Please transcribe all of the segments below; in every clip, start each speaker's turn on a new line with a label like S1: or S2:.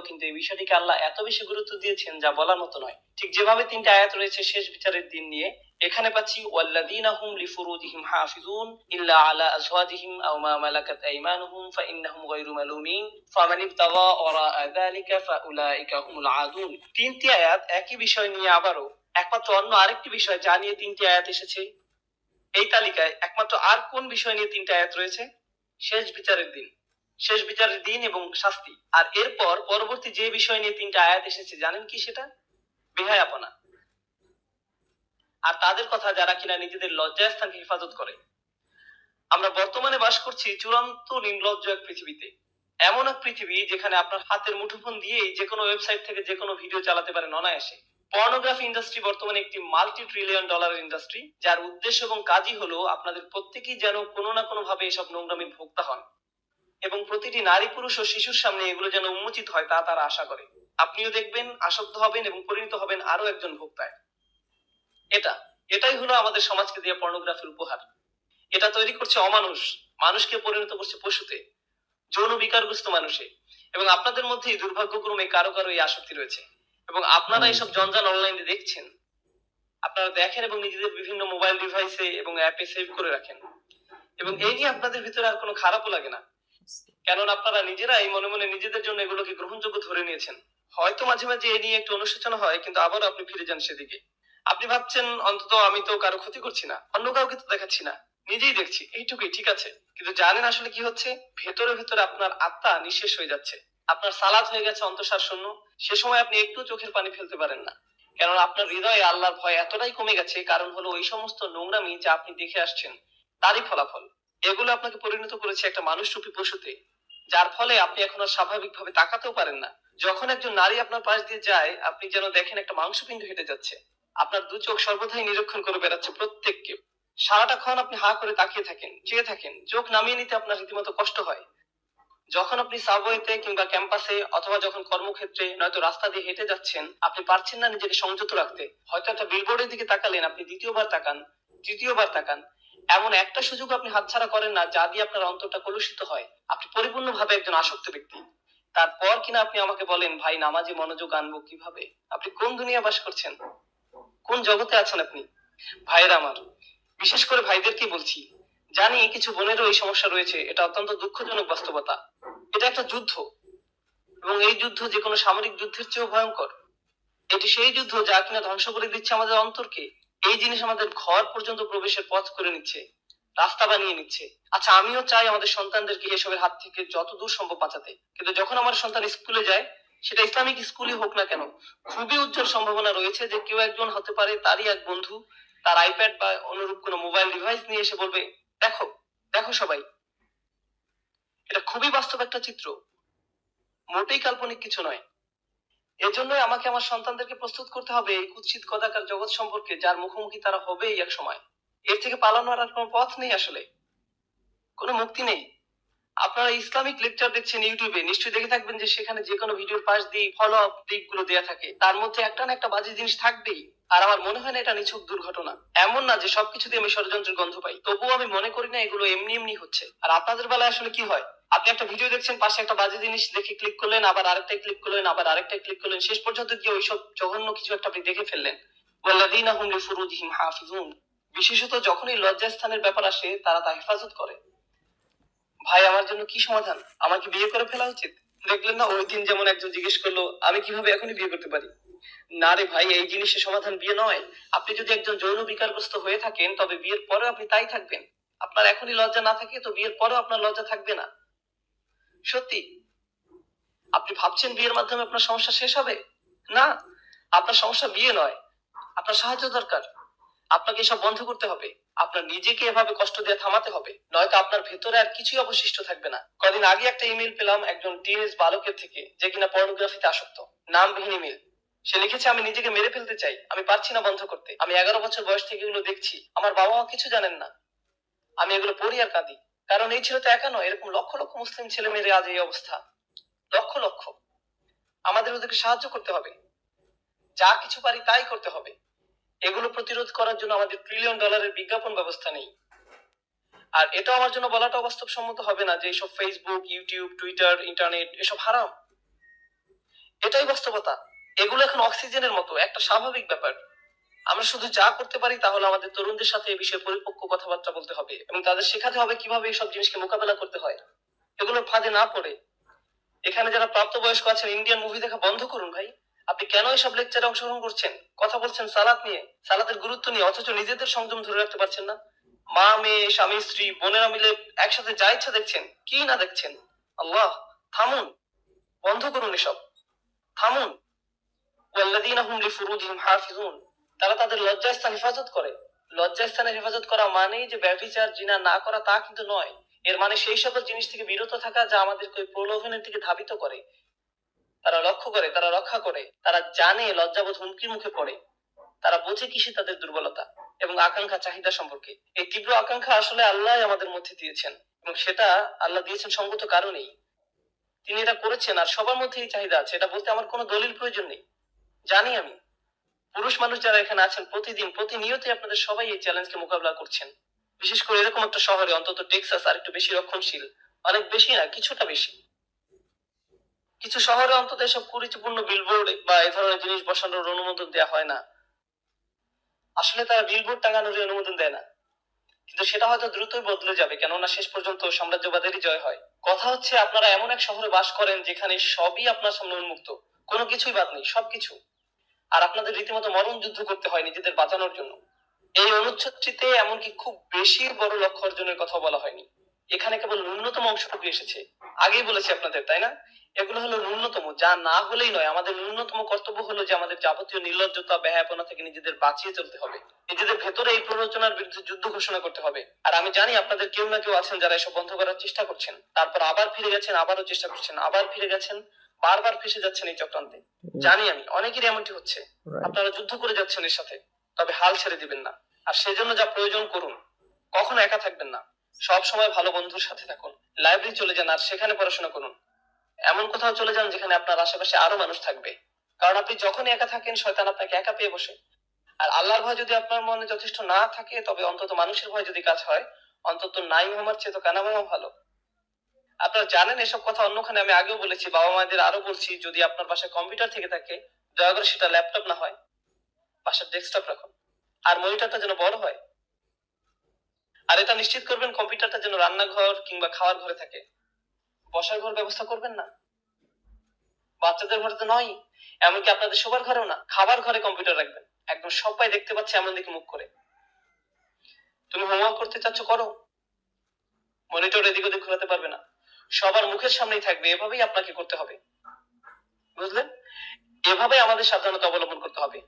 S1: আয়াতেও কিন্তু এই বিষয়টিকে আল্লাহ এত বেশি গুরুত্ব দিয়েছেন যা বলার মতো নয়। ঠিক যেভাবে তিনটা আয়াত রয়েছে শেষ বিচারের দিন নিয়ে, এখানে পাচ্ছি, ওয়াল্লাযীনা হুম লিফুরুজিহিম হাফিজুন ইল্লা আলা আও মা মালাকাত আইমানুহুম ফাইন্নাহুম গায়রু মালুমিন ফামান ইবতাগা যালিকা ফাউলাইকা হুমুল তিনটি আয়াত একই বিষয় নিয়ে আবারও একমাত্র অন্য আরেকটি বিষয় যা নিয়ে তিনটি আয়াত এসেছে। এই তালিকায় একমাত্র আর কোন বিষয় নিয়ে তিনটা আয়াত রয়েছে? শেষ বিচারের দিন। শেষ বিচারের দিন এবং শাস্তি। আর এরপর পরবর্তী যে বিষয় নিয়ে তিনটা আয়াত এসেছে, জানেন কি সেটা? বেহায়াপনা। আর তাদের কথা যারা কিনা নিজেদের লজ্জাস্থানকে হেফাজত করে। আমরা বর্তমানে বাস করছি চূড়ান্ত নির্লজ্জ এক পৃথিবীতে। এমন এক পৃথিবী যেখানে আপনার হাতের মুঠোফোন দিয়েই যে কোনো ওয়েবসাইট থেকে যে কোনো ভিডিও চালাতে পারেন অনায়াসে। পর্নোগ্রাফি ইন্ডাস্ট্রি বর্তমানে একটি মাল্টি ট্রিলিয়ন ডলারের ইন্ডাস্ট্রি, যার উদ্দেশ্য এবং কাজই হলো আপনাদের প্রত্যেকেই যেন কোনো না কোনো ভাবে এসব নোংরামির ভোক্তা হন। এবং প্রতিটি নারী পুরুষ ও শিশুর সামনে এগুলো যেন উন্মোচিত হয় তা তারা আশা করে। আপনিও দেখবেন আসক্ত হবেন এবং পরিণত হবেন আরও একজন ভোক্তায়। এটা এটাই হলো আমাদের সমাজকে দেওয়া পর্নোগ্রাফির উপহার। এটা তৈরি করছে অমানুষ। মানুষকে পরিণত করছে পশুতে। যৌন বিকারগ্রস্ত মানুষে। এবং আপনাদের মধ্যেই দুর্ভাগ্যক্রমে কারও কারও এই আসক্তি রয়েছে। এবং আপনারা এসব জঞ্জাল অনলাইনে দেখছেন। আপনারা দেখেন এবং নিজেদের বিভিন্ন মোবাইল ডিভাইসে এবং অ্যাপে সেভ করে রাখেন। এবং এই নিয়ে আপনাদের ভিতরে আর কোনো খারাপও লাগে না। কেননা আপনারা নিজেরাই মনে মনে নিজেদের জন্য এগুলোকে গ্রহণযোগ্য ধরে নিয়েছেন। হয়তো মাঝে মাঝে এ নিয়ে একটু অনুশোচনা হয়, কিন্তু আবারও আপনি ফিরে যান সেদিকে। আপনি ভাবছেন, অন্তত আমি তো কারও ক্ষতি করছি না, অন্য কাউকে তো দেখাচ্ছি না, নিজেই দেখছি, এইটুকুই, ঠিক আছে। কিন্তু জানেন আসলে কি হচ্ছে? ভেতরে ভেতরে আপনার আত্মা নিঃশেষ হয়ে যাচ্ছে। আপনার সালাদ হয়ে গেছে, অন্তঃসার শূন্য। সে সময় আপনি একটু চোখের পানি ফেলতে পারেন না। কেননা আপনার হৃদয়ে আল্লাহর ভয় এতটাই কমে গেছে, কারণ হলো ওই সমস্ত নোংরামি যা আপনি দেখে আসছেন, তারই ফলাফল। এগুলো আপনাকে পরিণত করেছে একটা মানুষরূপী পশুতে। যার ফলে আপনি এখন আর স্বাভাবিকভাবে তাকাতেও পারেন না। যখন একজন নারী আপনার পাশ দিয়ে যায়, আপনি যেন দেখেন একটা মাংসপিণ্ড হেঁটে যাচ্ছে। আপনার দু চোখ সর্বদাই নিরীক্ষণ করে বেড়াচ্ছে প্রত্যেককে। সারাটাক্ষণ আপনি হা করে তাকিয়ে থাকেন, চেয়ে থাকেন, চোখ নামিয়ে নিতে আপনার রীতিমতো কষ্ট হয়। যখন আপনি সাবওয়েতে কিংবা ক্যাম্পাসে অথবা যখন কর্মক্ষেত্রে নয়তো রাস্তা দিয়ে হেঁটে যাচ্ছেন, আপনি পারছেন না নিজেকে সংযত রাখতে। হয়তো একটা বিলবোর্ডের দিকে তাকালেন, আপনি দ্বিতীয়বার তাকান, তৃতীয়বার তাকান এমন একটা সুযোগ আপনি হাতছাড়া করেন না, যা দিয়ে আপনার অন্তরটা কলুষিত হয়। আপনি পরিপূর্ণভাবে একজন আসক্ত ব্যক্তি। তারপর কিনা আপনি আমাকে বলেন, ভাই, নামাজে মনোযোগ আনব কীভাবে? আপনি কোন দুনিয়া বাস করছেন? কোন জগতে আছেন আপনি? ভাইয়ের আমার, বিশেষ করে ভাইদেরকে বলছি, জানি কিছু বোনেরও এই সমস্যা রয়েছে। এটা অত্যন্ত দুঃখজনক বাস্তবতা। এটা একটা যুদ্ধ। এবং এই যুদ্ধ যে কোনো সামরিক যুদ্ধের চেয়েও ভয়ঙ্কর। এটি সেই যুদ্ধ যা কিনা ধ্বংস করে দিচ্ছে আমাদের অন্তরকে। এই জিনিস আমাদের ঘর পর্যন্ত প্রবেশের পথ করে নিচ্ছে, রাস্তা বানিয়ে নিচ্ছে। আচ্ছা আমিও চাই আমাদের সন্তানদেরকে এসবের হাত থেকে যত দূর সম্ভব বাঁচাতে। কিন্তু যখন আমার সন্তান স্কুলে যায়, সেটা ইসলামিক স্কুলই হোক না কেন, খুবই উজ্জ্বল সম্ভাবনা রয়েছে যে কেউ একজন হতে পারে তারই এক বন্ধু, তার আইপ্যাড বা অনুরূপ কোনো মোবাইল ডিভাইস নিয়ে এসে বলবে, দেখো দেখো সবাই। এটা খুবই বাস্তব একটা চিত্র। মোটেই কাল্পনিক কিছু নয়। এর জন্যই আমাকে আমার সন্তানদেরকে প্রস্তুত করতে হবে এই কুৎসিত কদাকার জগৎ সম্পর্কে, যার মুখোমুখি তারা হবেই এক সময়। এর থেকে পালানোর আর কোনো পথ নেই আসলে। কোনো মুক্তি নেই। আপনারা ইসলামিক লেকচার দেখছেন ইউটিউবে, নিশ্চয়ই দেখে থাকবেন যে সেখানে যে কোনো ভিডিওর পাশ দিয়ে ফলো আপ ক্লিপগুলো দেওয়া থাকে। তার মধ্যে একটা না একটা বাজে জিনিস থাকবেই। আর আমার মনে হয় না এটা নিছক দুর্ঘটনা। এমন না যে সবকিছুতে আমি ষড়যন্ত্রের গন্ধ পাই। তবুও আমি মনে করি না এগুলো এমনি এমনি হচ্ছে। আর আপনাদের বেলায় আসলে কি হয়? আপনি একটা ভিডিও দেখছেন, পাশে একটা বাজে জিনিস দেখে ক্লিক করলেন, আবার আরেকটা ক্লিক করলেন, আবার আরেকটা ক্লিক করলেন, শেষ পর্যন্ত গিয়ে ওইসব জঘন্য কিছু একটা আপনি দেখে ফেললেন। ওয়াল্লাযীনা হুম লিফুরুজিহিম হাফিজুন। বিশেষত যখনই লজ্জাস্থানের ব্যাপার আসে, তারা তা হেফাজত করে। ভাই, আমার জন্য কি সমাধান? আমাকে বিয়ে করে ফেলা উচিত? দেখলেন না, ওই দিন যেমন একজন জিজ্ঞেস করল, আমি কীভাবে এখনই বিয়ে করতে পারি? না রে ভাই, এই জিনিসের সমাধান বিয়ে নয়। আপনি যদি একজন যৌন বিকারগ্রস্ত হয়ে থাকেন, তবে বিয়ের পরেও আপনি তাই থাকবেন। আপনার এখনই লজ্জা না থাকে, তো বিয়ের পরেও আপনার লজ্জা থাকবে না। সত্যি? আপনি ভাবছেন বিয়ের মাধ্যমে আপনার সমস্যা শেষ হবে? না, আপনার সমস্যা বিয়ে নয়। আপনার সাহায্য দরকার। আপনাকে এসব বন্ধ করতে হবে। আপনার নিজেকে এভাবে কষ্ট দিয়ে থামাতে হবে। নয়তো আপনার ভেতরে আর কিছুই অবশিষ্ট থাকবে না। কদিন আগে একটা ইমেল পেলাম একজন টিনেজ বালকের থেকে, যে কিনা পর্নোগ্রাফিতে আসক্ত। নামবিহীন ইমেল। সে লিখেছে, আমি নিজেকে মেরে ফেলতে চাই। আমি পারছি না বন্ধ করতে। আমি এগারো বছর বয়স থেকে এগুলো দেখছি। আমার বাবা মা কিছু জানেন না। আমি এগুলো পড়ি আর কাঁদি। কারণ এই ছিল তো একা নয়, এরকম লক্ষ লক্ষ মুসলিম ছেলে মেয়েদের আজ এই অবস্থা। লক্ষ লক্ষ। আমাদের ওদেরকে সাহায্য করতে হবে। যা কিছু পারি তাই করতে হবে। এগুলো প্রতিরোধ করার জন্য আমাদের ট্রিলিয়ন ডলারের বিজ্ঞাপন ব্যবস্থা নেই। আর এটা আমার জন্য বলাটা বাস্তবসম্মত হবে না যে এইসব ফেসবুক ইউটিউব টুইটার ইন্টারনেট এসব হারাম। এটাই বাস্তবতা। এগুলো এখন অক্সিজেনের মতো, একটা স্বাভাবিক ব্যাপার। আমরা শুধু যা করতে পারি তাহলে আমাদের তরুণদের সাথে এই বিষয়ে পরিপক্ক কথাবার্তা বলতে হবে এবং তাদের শেখাতে হবে কীভাবে এইসব জিনিসকে মোকাবেলা করতে হয়। এগুলোর ফাঁদে না পড়ে। এখানে যারা প্রাপ্তবয়স্ক আছেন ইন্ডিয়ান মুভি দেখা বন্ধ করুন ভাই। আপনি কেন এসব লেকচারে অংশগ্রহণ করছেন? কথা বলছেন সালাদ নিয়ে। সালাদের গুরুত্ব নিয়ে, অথচ নিজেদের সংযম ধরে রাখতে পারছেন না। মা, মেয়ে, স্বামী, স্ত্রী, বোনেরা মিলে একসাথে যা ইচ্ছা দেখছেন, কি না দেখছেন? আল্লাহ, থামুন। বন্ধ করুন এসব। থামুন। তারা তাদের লজ্জাস্থান হেফাজত করে। লজ্জাস্থানের হেফাজত করা মানেই যে ব্যভিচার, জিনা না করা তা কিন্তু নয়। এর মানে সেই সকল জিনিস থেকে বিরত থাকা যা আমাদেরকে প্রলোভনের দিকে ধাবিত করে। তারা লক্ষ্য করে, তারা রক্ষা করে, তারা জানে লজ্জাবোধ হুমকির মুখে পড়ে। তারা বোঝে কিসে তাদের দুর্বলতা এবং আকাঙ্ক্ষা, চাহিদা সম্পর্কে। এই তীব্র আকাঙ্ক্ষা আসলে আল্লাহ আমাদের মধ্যে দিয়েছেন এবং সেটা আল্লাহ দিয়েছেন সঙ্গত কারণেই। তিনি এটা করেছেন আর সবার মধ্যে এই চাহিদা আছে। এটা বলতে আমার কোনো দলিল প্রয়োজন নেই। জানি আমি। পুরুষ মানুষ যারা এখানে আছেন প্রতিদিন, প্রতিনিয়তই আপনাদের সবাই এই চ্যালেঞ্জকে মোকাবিলা করছেন। বিশেষ করে এরকম একটা শহরে, অন্তত টেক্সাস আর একটু বেশি রক্ষণশীল। অনেক বেশি না, কিছুটা বেশি। কিছু শহরে অন্তত এসব কুরুচিপূর্ণ বিলবোর্ড বা এ ধরনের জিনিস বসানোর অনুমোদন দেওয়া হয় না। আসলে তারা বিলবোর্ড টাঙানোর অনুমোদন দেয় না। কিন্তু সেটা হয়তো দ্রুতই বদলে যাবে, কেননা শেষ পর্যন্ত সাম্রাজ্যবাদেরই জয় হয়। কথা হচ্ছে, আপনারা এমন এক শহরে বাস করেন যেখানে সবই আপনার সামনে উন্মুক্ত। কোনো কিছুই বাদ নেই, সবকিছু। আর আপনাদের রীতিমতো মরণ যুদ্ধ করতে হয় নিজেদের বাঁচানোর জন্য। এই অনুচ্ছেদটিতে এমনকি খুব বেশি বড় লক্ষ্য অর্জনের কথা বলা হয়নি। এখানে কেবল ন্যূনতম অংশটুকু এসেছে। আগেই বলেছি আপনাদের, তাই না? এগুলো হলো ন্যূনতম, যা না হলেই নয়। আমাদের ন্যূনতম কর্তব্য হলো যে আমাদের যাবতীয় নির্লজ্জতা ব্যয়াপনা থেকে নিজেদের বাঁচিয়ে চলতে হবে। নিজেদের ভেতরে এই প্ররোচনার বিরুদ্ধে যুদ্ধ ঘোষণা করতে হবে। আর আমি জানি আপনাদের কেউ না কেউ আছেন যারা এসব বন্ধ করার চেষ্টা করছেন। তারপর আবার ফিরে গেছেন, আবারও চেষ্টা করছেন, আবার ফিরে গেছেন। বারবার ফেসে যাচ্ছেন এই চক্রান্তে। জানি আমি অনেকেরই এমনটি হচ্ছে। আপনারা যুদ্ধ করে যাচ্ছেন এর সাথে তবে হাল ছেড়ে দিবেন না। আর সেজন্য যা প্রয়োজন করুন কখনো একা থাকবেন না। সব সময় ভালো বন্ধুর সাথে থাকুন লাইব্রেরি চলে যান আর সেখানে পড়াশোনা করুন। এমন কোথাও চলে যান যেখানে আপনার আশেপাশে আরও মানুষ থাকবে। কারণ আপনি যখন একা থাকেন শয়তান আপনাকে একা পেয়ে বসে। আর আল্লাহর ভয় যদি আপনার মনে যথেষ্ট না থাকে তবে অন্তত মানুষের ভয় যদি কাজ হয় অন্তত নাই আমার চেয়ে তো কানা মামা ভালো। আপনারা জানেন এসব কথা অন্যখানে আমি আগেও বলেছি বাবা মায়েদের আরও বলছি, যদি আপনার বাসায় কম্পিউটার থেকে থাকে, দয়া করে সেটা ল্যাপটপ না হয়, বাসার ডেস্কটপ রাখুন। আর মনিটরটা যেন বড় হয়। আর এটা নিশ্চিত করবেন কম্পিউটারটা যেন রান্নাঘর কিংবা খাওয়ার ঘরে থাকে। বসার ঘর ব্যবস্থা করবেন না। বাচ্চাদের ঘরে তো নয়, এমনকি আপনাদের সবার ঘরেও না, খাবার ঘরে কম্পিউটার রাখবেন। একদম সবাই দেখতে পাচ্ছে এমন দিকে মুখ করে। তুমি হোমওয়ার্ক করতে চাচ্ছ, করো। মনিটর এদিক ওদিক ঘোরাতে পারবে না। সবার মুখের সামনেই থাকবে, এভাবেই আপনাকে করতে হবে। বুঝলেন? এভাবে আমাদের সাবধানতা অবলম্বন করতে হবে।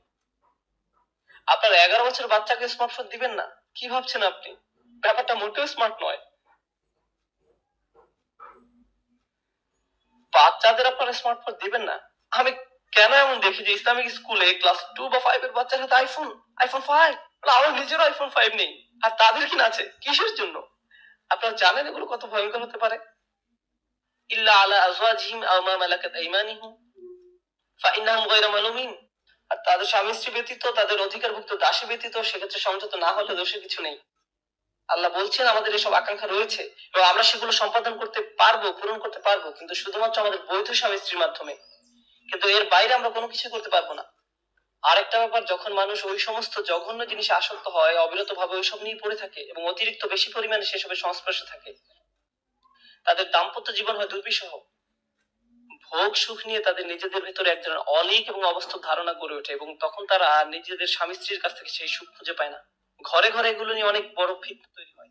S1: আপনার এগারো বছর বাচ্চাকে স্মার্টফোন দিবেন না, কি ভাবছেন আপনি? ব্যাপারটা মোটেও স্মার্ট নয়। বাচ্চাদের আপনারা স্মার্টফোন দিবেন না। আমি কেন এমন দেখি যে ইসলামিক স্কুলে ক্লাস টু বা ফাইভ এর বাচ্চার হাতে আইফোন আইফোন ফাইভ আমার নিজেরও আইফোন ফাইভ নেই। আর তাদের কিনা আছে? কিসের জন্য? আপনারা জানেন এগুলো কত ভয়ঙ্কর হতে পারে? আর তাদের স্বামী স্ত্রী ব্যতীত, তাদের অধিকারভুক্ত দাসী ব্যতীত সেক্ষেত্রে না হলে দোষের কিছু নেই। আল্লাহ বলছেন, আমাদের এসব আকাঙ্ক্ষা রয়েছে এবং আমরা সেগুলো সম্পাদন করতে পারব, পূরণ করতে পারব, কিন্তু শুধুমাত্র আমাদের বৈধ স্বামী স্ত্রীর মাধ্যমে। কিন্তু এর বাইরে আমরা কোনো কিছু করতে পারব না। আরেকটা ব্যাপার, যখন মানুষ ওই সমস্ত জঘন্য জিনিসে আসক্ত হয় অবিরত ভাবে ওইসব নিয়ে পড়ে থাকে এবং অতিরিক্ত বেশি পরিমাণে সেসবের সংস্পর্শে থাকে তাদের দাম্পত্য জীবন হয় দুর্বিষহ। ভোগ, সুখ নিয়ে তাদের নিজেদের ভেতরে এক ধরনের অলিক এবং অবাস্তব ধারণা গড়ে ওঠে এবং তখন তারা নিজেদের স্বামী স্ত্রীর কাছ থেকে সেই সুখ খুঁজে পায় না। ঘরে ঘরে এগুলো নিয়ে অনেক বড় ফিতনা তৈরি হয়।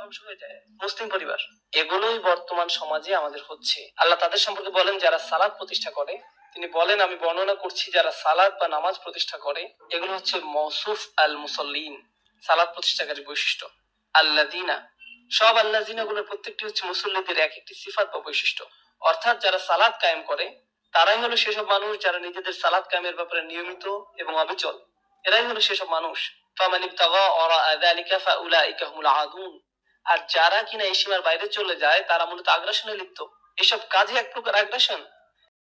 S1: ধ্বংস হয়ে যায়। মুসলিম পরিবার। এগুলোই বর্তমান সমাজে আমাদের হচ্ছে। আল্লাহ তাদের সম্পর্কে বলেন, যারা সালাদ প্রতিষ্ঠা করে, তিনি বলেন, আমি বর্ণনা করছি, যারা সালাদ বা নামাজ প্রতিষ্ঠা করে, এগুলো হচ্ছে মৌসুফ আল মুসল্লিন সালাদ প্রতিষ্ঠাকারী বৈশিষ্ট্য। আল্লাদিনা সব আল্লাহ জিনাগুলোর প্রত্যেকটি হচ্ছে মুসল্লিদের এক একটি সিফাত বা বৈশিষ্ট্য। অর্থাৎ যারা সালাদ কায়েম করে, তারাই হলো সেসব মানুষ যারা নিজেদের সালাদ কায়েমের ব্যাপারে নিয়মিত এবং অবিচল। এরাই হলো সেসব মানুষ। আর যারা কিনা এই সীমার বাইরে চলে যায়, তারা মূলত আগ্রাসনে লিপ্ত। এসব কাজে এক প্রকার আগ্রাসন।